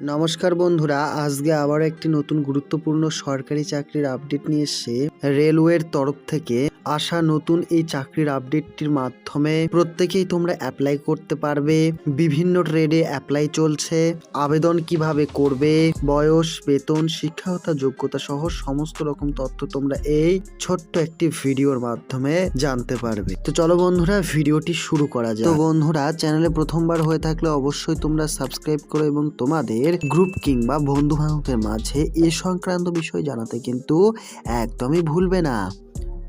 নমস্কার বন্ধুরা, আজকে আবার একটি নতুন গুরুত্বপূর্ণ সরকারি চাকরির আপডেট নিয়ে এসে রেলওয়ের তরফ থেকে। আসা নতুন এই চাকরির আপডেটটির মাধ্যমে প্রত্যেকেই তোমরা অ্যাপ্লাই করতে পারবে। বিভিন্ন ট্রেডে অ্যাপ্লাই চলছে। আবেদন কীভাবে করবে? বয়স, বেতন, শিক্ষাগতা যোগ্যতা সহ সমস্ত রকম তথ্য তোমরা এই ছোট্ট একটি ভিডিওর মাধ্যমে জানতে পারবে। তো চলো বন্ধুরা, ভিডিওটি শুরু করা যায় তো বন্ধুরা, চ্যানেলে প্রথমবার হয়ে থাকলে অবশ্যই তোমরা সাবস্ক্রাইব করো এবং তোমাদের গ্রুপ কিংবা বন্ধু বান্ধবদের মাঝে এ সংক্রান্ত বিষয় জানাতে কিন্তু একদমই ভুলবে না।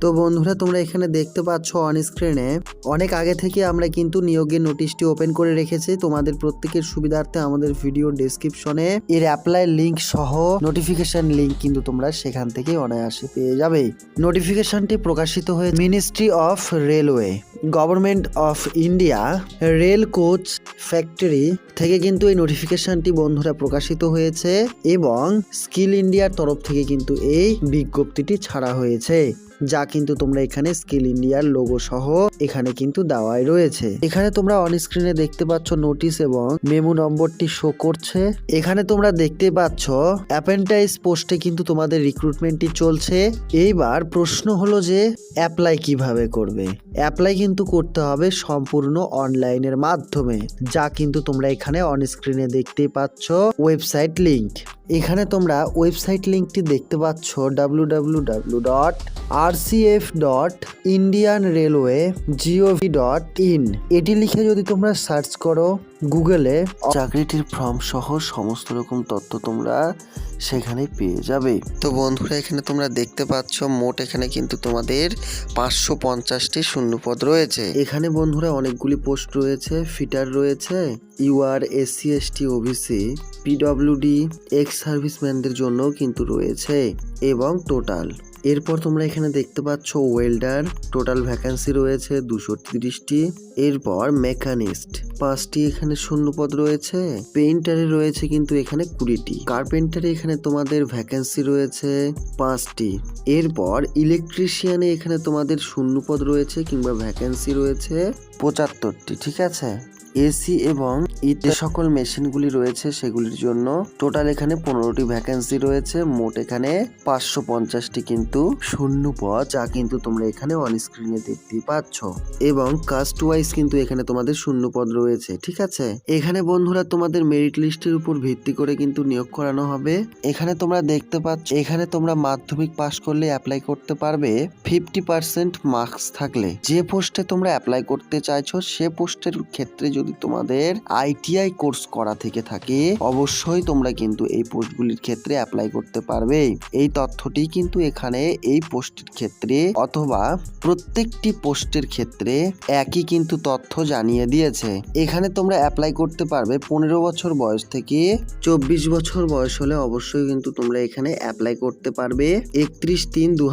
তো বন্ধুরা, তোমরা এখানে দেখতে পাচ্ছ অন স্ক্রিনে অনেক আগে থেকে আমরা কিন্তু নিয়োগের নোটিশটি ওপেন করে রেখেছি। তোমাদের প্রত্যেকের সুবিধার্থে আমাদের ভিডিও ডেসক্রিপশনে এর অ্যাপ্লাই লিঙ্ক সহ নোটিফিকেশন লিঙ্ক কিন্তু তোমরা সেখান থেকে অনায়াসে পেয়ে যাবে। নোটিফিকেশনটি প্রকাশিত হয়ে ministry of railway government of India rail coach factory থেকে কিন্তু এই নোটিফিকেশনটি বন্ধুরা প্রকাশিত হয়েছে এবং স্কিল ইন্ডিয়ার তরফ থেকে কিন্তু এই বিজ্ঞপ্তিটি ছাড়া হয়েছে। যা কিন্তু তোমরা এখানে স্কিল ইন্ডিয়ার লোগো সহ এখানে কিন্তু দেওয়াই রয়েছে। এখানে তোমরা অন স্ক্রিনে দেখতে পাচ্ছ নোটিশ এবং মেমো নম্বরটি শো করছে। এখানে তোমরা দেখতে পাচ্ছ অ্যাপেন্টাইজ পোস্টে কিন্তু তোমাদের রিক্রুটমেন্টটি চলছে। এইবার প্রশ্ন হলো যে অ্যাপ্লাই কীভাবে করবে? অ্যাপ্লাই কিন্তু করতে হবে সম্পূর্ণ অনলাইনের মাধ্যমে, যা কিন্তু তোমরা এখানে অন স্ক্রিনে দেখতেই পাচ্ছ ওয়েবসাইট লিংক এখানে তোমরা ওয়েবসাইট লিঙ্কটি দেখতে পাচ্ছ W W W dot R C F dot Indian railway G O V dot in এটি লিখে যদি তোমরা সার্চ করো গুগলে, চাকরিটির ফর্ম সহ সমস্ত রকম তথ্য তোমরা সেখানে পেয়ে যাবে। তো বন্ধুরা এখানে তোমরা দেখতে পাচ্ছ মোট এখানে কিন্তু তোমাদের পাঁচশো পঞ্চাশটি শূন্যপদ রয়েছে। এখানে বন্ধুরা অনেকগুলি পোস্ট রয়েছে ফিটার রয়েছে UR SC ST OBC PWD ex সার্ভিসম্যানদের জন্য কিন্তু রয়েছে। এবং টোটাল এরপর তোমরা এখানে দেখতে পাচ্ছ ওয়েল্ডার টোটাল ভ্যাকান্সি রয়েছে দুশো তিরিশটি। এরপর মেকানিস্ট পাঁচটি এখানে শূন্যপদ রয়েছে। পেইন্টারে রয়েছে কিন্তু এখানে কুড়িটি। কার্পেন্টারে এখানে তোমাদের ভ্যাকান্সি রয়েছে পাঁচটি। এরপর ইলেকট্রিশিয়ানে এখানে তোমাদের শূন্যপদ রয়েছে কিংবা ভ্যাকান্সি রয়েছে পঁচাত্তরটি, ঠিক আছে? এসি এবং ইতে সকল মেশিনগুলি রয়েছে সেগুলির জন্য টোটাল এখানে পনেরোটি ভ্যাকেন্সি রয়েছে, মোট এখানে পাঁচশো পঞ্চাশটি কিন্তু শূন্য পদ যা কিন্তু তোমরা এখানে অন স্ক্রিনে দেখতে পাচ্ছ। এবং কাস্ট ওয়াইজ কিন্তু এখানে তোমাদের শূন্য পদ রয়েছে, ঠিক আছে? এখানে বন্ধুরা তোমাদের মেরিট লিস্টের উপর ভিত্তি করে কিন্তু নিয়োগ করানো হবে। এখানে তোমরা দেখতে পাচ্ছ, এখানে তোমরা মাধ্যমিক পাশ করলে অ্যাপ্লাই করতে পারবে ফিফটি পার্সেন্ট মার্কস থাকলে। যে পোস্টে তোমরা অ্যাপ্লাই করতে চাইছো, সে পোস্টের ক্ষেত্রে যদি তোমাদের আইটিআই কোর্স করা থেকে থাকে, অবশ্যই তোমরা কিন্তু এই পোস্টগুলির ক্ষেত্রে অ্যাপ্লাই করতে পারবে। এই তথ্যটি কিন্তু এখানে এই পোস্টের ক্ষেত্রে অথবা প্রত্যেকটি পোস্টের ক্ষেত্রে একই কিন্তু তথ্য জানিয়ে দিয়েছে। এখানে তোমরা অ্যাপ্লাই করতে পারবে পনেরো বছর বয়স থেকে চব্বিশ বছর বয়স হলে অবশ্যই কিন্তু তোমরা এখানে অ্যাপ্লাই করতে পারবে। একত্রিশ তিন দু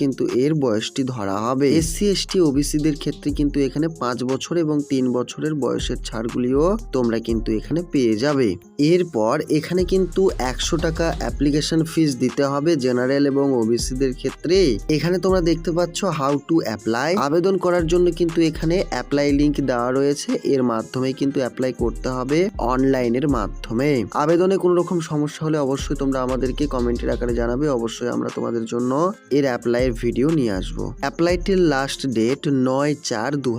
কিন্তু এর বয়সটি ধরা হবে। এসসি এসটি ওবিসিদের ক্ষেত্রে কিন্তু এখানে পাঁচ বছর এবং তিন বছরের বয়সের ছাড়গুলিও তোমরা কিন্তু এখানে পেয়ে যাবে। এরপর এখানে কিন্তু একশো টাকা অ্যাপ্লিকেশন ফিস দিতে হবে জেনারেল এবং ওবিসিদের ক্ষেত্রে। এখানে তোমরা দেখতে পাচ্ছ হাউ টু অ্যাপ্লাই আবেদন করার জন্য কিন্তু এখানে অ্যাপ্লাই লিংক দেওয়া রয়েছে। এর মাধ্যমে কিন্তু অ্যাপ্লাই করতে হবে অনলাইনের মাধ্যমে। আবেদনে কোনো রকম সমস্যা হলে অবশ্যই তোমরা আমাদেরকে কমেন্টের আকারে জানাবে। অবশ্যই আমরা তোমাদের জন্য এর অ্যাপ্লাইয়ের ভিডিও নিয়ে আসব। অ্যাপ্লাইটির লাস্ট ডেট নয় চার দু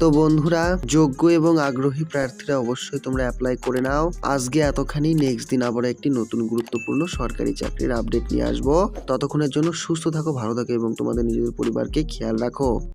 তো বন্ধুরা, যোগ্য এবং আগ্রহী প্রার্থীরা অবশ্যই তোমরা অ্যাপ্লাই করে নাও। আজকে এতখানি। নেক্সট দিন আবার একটি নতুন গুরুত্বপূর্ণ সরকারি চাকরির আপডেট নিয়ে আসব। ততক্ষণের জন্য সুস্থ থাকো, ভালো থাকো এবং তোমাদের নিজেদের পরিবারকে খেয়াল রাখো।